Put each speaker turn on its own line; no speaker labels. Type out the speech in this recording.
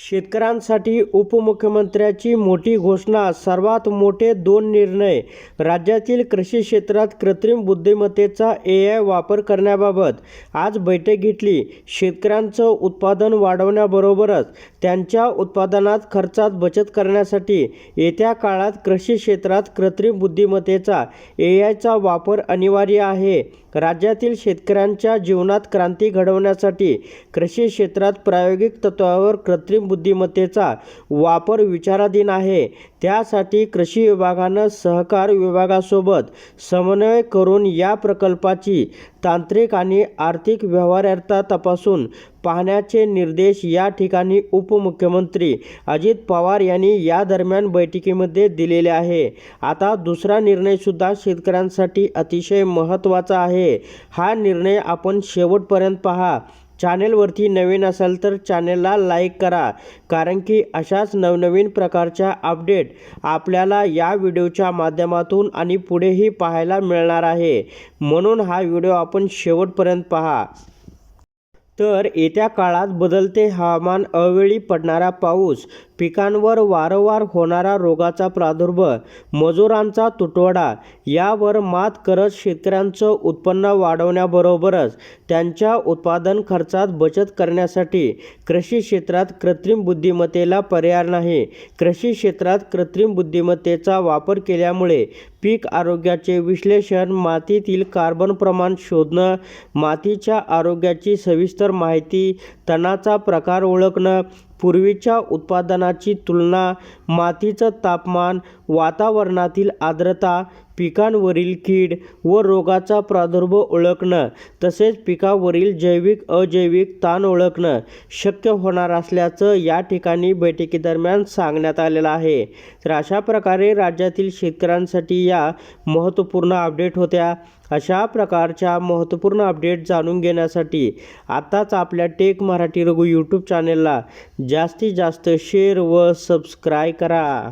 शेतकऱ्यांसाठी उपमुख्यमंत्र्याची मोठी घोषणा सर्वात मोठे दोन निर्णय राज्यातील कृषी क्षेत्रात कृत्रिम बुद्धिमत्तेचा ए आय वापर करण्याबाबत आज बैठक घेतली. शेतकऱ्यांचं उत्पादन वाढवण्याबरोबरच त्यांच्या उत्पादनात खर्चात बचत करण्यासाठी येत्या काळात कृषी क्षेत्रात कृत्रिम बुद्धिमत्तेचा ए आयचा वापर अनिवार्य आहे. राज्यातील शेतकऱ्यांच्या जीवनात क्रांती घडवण्यासाठी कृषी क्षेत्रात प्रायोगिक तत्त्वावर कृत्रिम बुद्धिमत्तेचा वापर विचाराधीन आहे. त्यासाठी कृषी विभागानं सहकार विभागासोबत समन्वय करून या प्रकल्पाची तांत्रिक आणि आर्थिक व्यवहार्यता तपासून पाहण्याचे निर्देश या ठिकाणी उपमुख्यमंत्री अजित पवार यांनी या दरम्यान बैठकीमध्ये दिलेले आहे. आता दुसरा निर्णयसुद्धा शेतकऱ्यांसाठी अतिशय महत्त्वाचा आहे. हा निर्णय आपण शेवटपर्यंत पहा. चॅनेलवरती नवीन असाल तर चॅनेलला लाईक करा. कारण की अशाच नवनवीन प्रकारच्या अपडेट आपल्याला या व्हिडिओच्या माध्यमातून आणि पुढेही पाहायला मिळणार आहे. म्हणून हा व्हिडिओ आपण शेवटपर्यंत पहा. तर येत्या काळात बदलते हवामान अवेळी पडणारा पाऊस पिकांवर वारंवार होणारा रोगाचा प्रादुर्भाव मजुरांचा तुटवडा यावर मात करत शेतकऱ्यांचं उत्पन्न वाढवण्याबरोबरच त्यांच्या उत्पादन खर्चात बचत करण्यासाठी कृषी क्षेत्रात कृत्रिम बुद्धिमत्तेला पर्याय नाही. कृषी क्षेत्रात कृत्रिम बुद्धिमत्तेचा वापर केल्यामुळे पीक आरोग्याचे विश्लेषण मातीतील कार्बन प्रमाण शोधणं मातीच्या आरोग्याची सविस्तर माहिती तणाचा प्रकार ओळखणं पूर्वीच्या उत्पादनाची तुलना मातीचं तापमान वातावरणातील आर्द्रता पिकांवरील कीड व रोगाचा प्रादुर्भाव ओळखणं तसेच पिकावरील जैविक अजैविक ताण ओळखणं शक्य होणार असल्याचं या ठिकाणी बैठकीदरम्यान सांगण्यात आलेलं आहे. तर अशा प्रकारे राज्यातील शेतकऱ्यांसाठी या महत्त्वपूर्ण अपडेट होत्या. अशा प्रकारच्या महत्त्वपूर्ण अपडेट जाणून घेण्यासाठी आत्ताच आपल्या टेक मराठी रघु यूट्यूब चॅनेलला जास्तीत जास्त शेअर व सबस्क्राय करा.